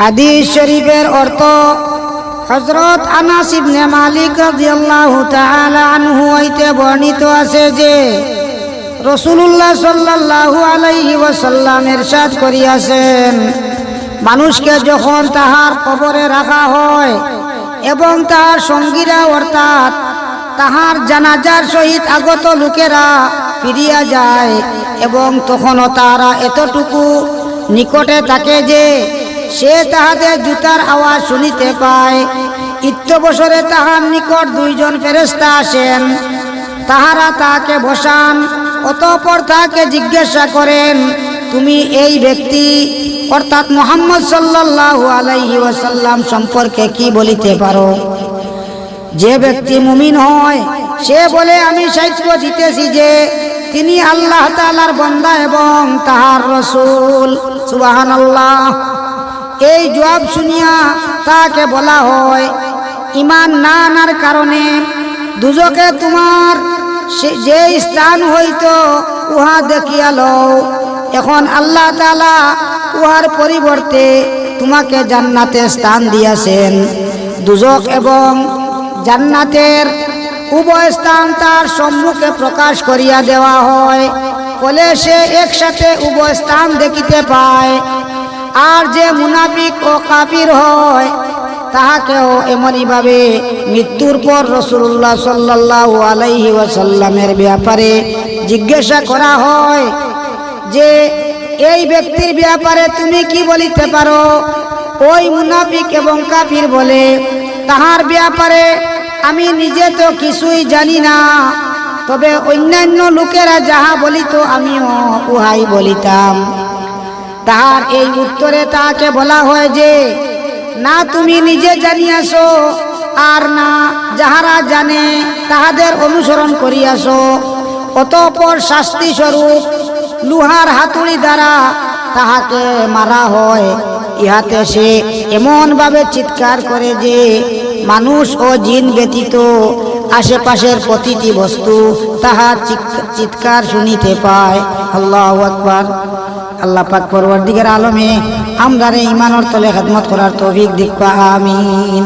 হাদিস শরীফের অর্থ হজরত আনাস ইবনে মালিক রাদিয়াল্লাহু তাআলা আনহু হইতে বর্ণিত আছে যে, রসুলুল্লাহ সাল্লাল্লাহু আলাইহি ওয়াসাল্লাম ইরশাদ করিয়াছেন, মানুষকে যখন তাহার কবরে রাখা হয় এবং তাহার সঙ্গীরা অর্থাৎ তাহার জানাজার সহিত আগত লোকেরা ফিরিয়া যায় এবং তখনও তারা এতটুকু নিকটে থাকে যে সে তাহাদের জুতার আওয়াজ শুনিতে পায়। ইত্যবসরে তাহার নিকট দুইজন ফেরেস্তা আসেন। তাহারা তাকে বসান, অতঃপর তাকে জিজ্ঞাসা করেন, তুমি এই ব্যক্তি? অর্থাৎ মোহাম্মদ সাল্লাল্লাহু আলাইহি ওয়াসাল্লাম সম্পর্কে কি বলিতে পারো? যে ব্যক্তি মুমিন হয়, সে বলে, আমি সাক্ষ্য দিতেছি যে তিনি আল্লাহ তাআলার বন্দা এবং তাহার রসুল। সুবহানাল্লাহ। এই জবাব শুনিয়া তাকে বলা হয়, ইমান না আনার কারণে দুজকে তোমার যে স্থান হইত উহা দেখিয়া লও। এখন আল্লাহ তালা উহার পরিবর্তে তোমাকে জান্নাতে স্থান দিয়াছেন। দুজক এবং জান্নাতের উভয় স্থান তার সম্মুখে প্রকাশ করিয়া দেওয়া হয়, ফলে সে একসাথে উভয় স্থান দেখিতে পায়। আর যে মুনাফিক ও কাফির হয়, তাহাকেও এমনইভাবে মৃত্যুর পর রসুল্লাহ সাল্লাল্লাহু আলাইহি ওয়াসাল্লামের ব্যাপারে জিজ্ঞাসা করা হয় যে, এই ব্যক্তির ব্যাপারে তুমি কি বলিতে পারো? ওই মুনাফিক এবং কাফির বলে, তাহার ব্যাপারে আমি নিজে তো কিছুই জানি না, তবে অন্যান্য লোকেরা যাহা বলিত আমিও উহাই বলিতাম। তাহার এই উত্তরে তাকে বলা হয় যে, না তুমি নিজে জানিয়াছো আর না যাহারা জানে তাহাদের অনুসরণ করিয়াছো। অতঃপর শাস্তি স্বরূপ লুহার হাতুড়ি দ্বারা তাহাকে মারা হয়। ইহাতে সে এমনভাবে চিৎকার করে যে, মানুষ ও জিন ব্যতীত আশেপাশের প্রতিটি বস্তু তাহার চিৎ- চিৎকার শুনিতে পায়। আল্লাহ আকবার। আল্লাহ পাক পরবর্তীকার আলমে আমদারে ইমানর তলে খেদমত করার তৌফিক দিক আমিন।